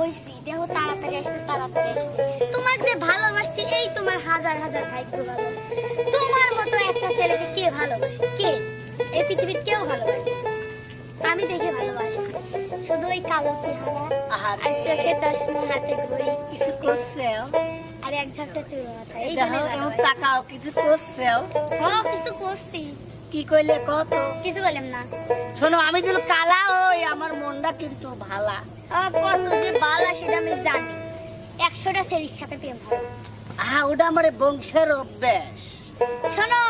হইছি। দেহ তাড়াতাড়ি আসবে তাড়াতাড়ি আসবে তোমাকে ভালোবাসছি এই তোমার হাজার হাজার ভাগ্য ভালো। তোমার মতো একটা ছেলেকে কে ভালোবাসে? কে? এই পৃথিবীর কেউ ভালোবাসে আমি দেখে ভালোবাসি। শুধু ওই কালো চেহারা আর চোখে চশমা হাতে ঘড়ি। কিছু করছে আর এক ঝাপটা চুল মাথায়। এই তাকাও কিছু করছে ও কিছু করছি। কি কইলে কত কিছু বললাম না। শোনো আমি দিল কালা ওই আমার মনটা কিন্তু ভালা। কত যে বালা সেটা আমি জানি। একশোটা ছেলের সাথে প্রেম হয়। ওটা আমার বংশের অভ্যাস। শোনো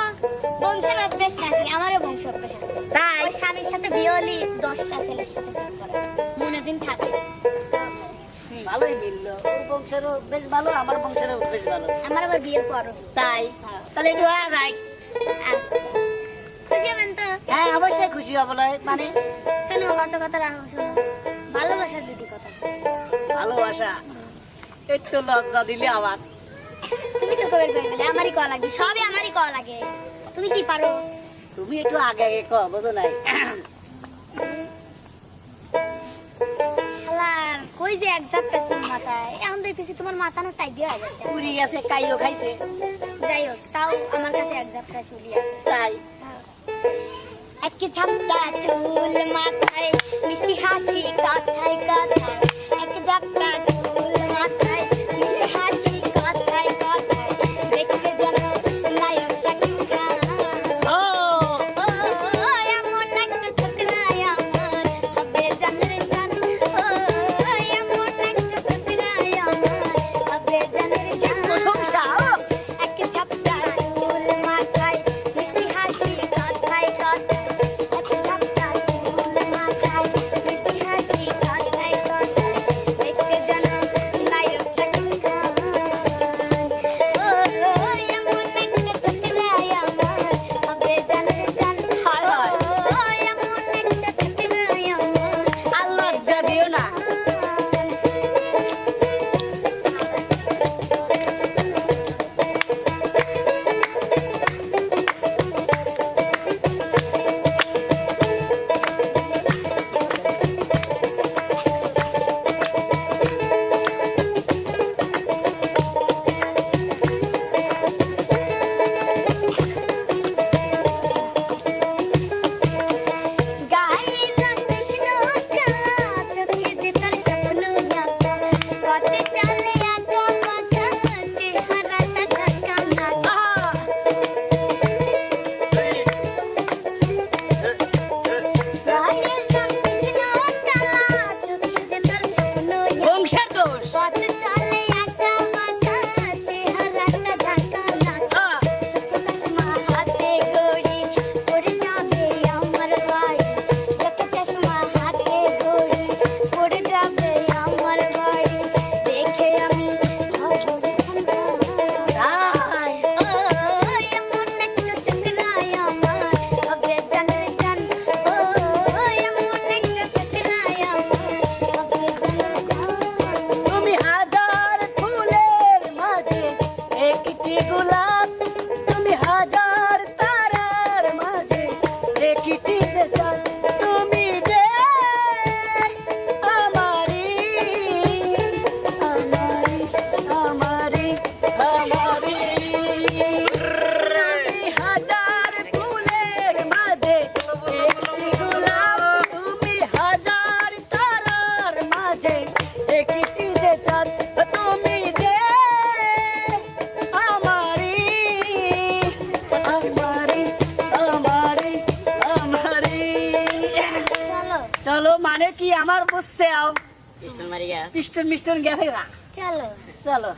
বংশের অভ্যেস নাকি আমারও বংশ অভ্যেস আছে। তাই? ওই স্বামীর সাথে বিয়ে হলি দশটা ছেলের সাথে প্রেম করা। মনে দিন থাকে। ভালোই মিললো। বংশের অভ্যাস ভালো আমার বংশের অভ্যাস ভালো। আমার আবার বিয়ের পরও। তাই? তাহলে একটু হয়ে যায় আচ্ছা। খুশি হবেন তো? হ্যাঁ অবশ্যই খুশি হব লয়, মানে শোনো কত কথা রাখো শোনো। ভালোবাসার দুটি কথা। ভালোবাসা এই তো লজ্জা দিলে আমার তুমি তো কবের করে আমারই কল লাগে সবই আমারই কল লাগে। তুমি কি পারো? তুমি একটু আগে আগে ক বুঝো নাই। শালার কই যে এক জাতটা চুল মাথায়? এখন দেখতেছি তোমার মাথা না সাইড দিয়ে পুরি আছে কাইও খাইছে। যাই হোক তাও আমার কাছে এক চুলি আছে তাই। একে ঝাপটা চুল মাথায় মিষ্টি হাসি কথায়। চলো মানে কি আমার বুঝছে আও? পিস্টন মারি গেছে পিস্টন মিস্টন গেছে চলো। চলো।